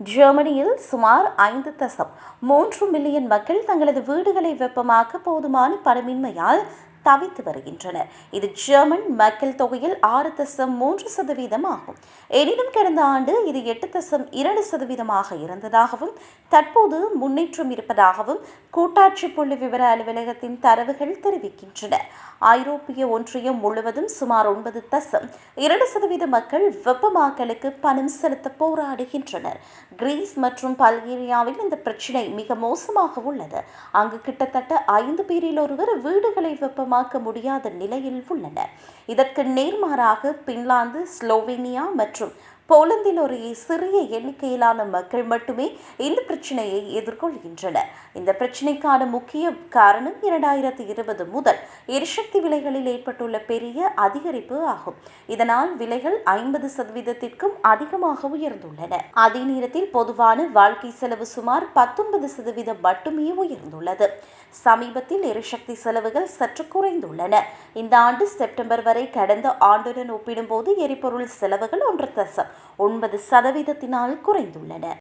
ஜெர்மனியில் சுமார் ஐந்து தசம் மூன்று மில்லியன் மக்கள் தங்களது வீடுகளை வெப்பமாக்க போதுமான பணமின்மையால் தவித்து வருகின்றனர் இது ஜெர்மன் மக்கள் தொகையில் ஆறு தசம் மூன்று சதவீதம் ஆகும். எனினும் கடந்த ஆண்டு இது எட்டு தசம் இரண்டு சதவீதமாக இருந்ததாகவும் தற்போது முன்னேற்றம் இருப்பதாகவும் கூட்டாட்சி புள்ளி விவர அலுவலகத்தின் தரவுகள் தெரிவிக்கின்றன. ஐரோப்பிய ஒன்றியம் முழுவதும் சுமார் ஒன்பது தசம் இரண்டு சதவீத மக்கள் வெப்பமாக்கலுக்கு பணம் செலுத்த போராடுகின்றனர். கிரீஸ் மற்றும் பல்கேரியாவில் இந்த பிரச்சினை மிக மோசமாக உள்ளது. அங்கு கிட்டத்தட்ட ஐந்து பேரில் ஒருவர் வீடுகளை வெப்பம் சுத்தமாக்க முடியாத நிலையில் உள்ளனர். இதற்கு நேர்மாறாக பின்லாந்து ஸ்லோவேனியா மற்றும் போலந்தில் ஒரு சிறிய எண்ணிக்கையிலான மக்கள் மட்டுமே இந்த பிரச்சனையை எதிர்கொள்கின்றனர். இந்த பிரச்சனைக்கான முக்கிய காரணம் இரண்டாயிரத்தி இருபது முதல் எரிசக்தி விலைகளில் ஏற்பட்டுள்ள பெரிய அதிகரிப்பு ஆகும். இதனால் விலைகள் ஐம்பது சதவீதத்திற்கும் அதிகமாக உயர்ந்துள்ளன. அதே நேரத்தில் பொதுவான வாழ்க்கை செலவு சுமார் பத்தொன்பது சதவீதம் மட்டுமே உயர்ந்துள்ளது. சமீபத்தில் எரிசக்தி செலவுகள் சற்று குறைந்துள்ளன. இந்த ஆண்டு செப்டம்பர் வரை கடந்த ஆண்டுடன் ஒப்பிடும்போது எரிபொருள் செலவுகள் ஒன்று தசம். ஒன்பது சதவீதத்தினால் குறைந்துள்ளன.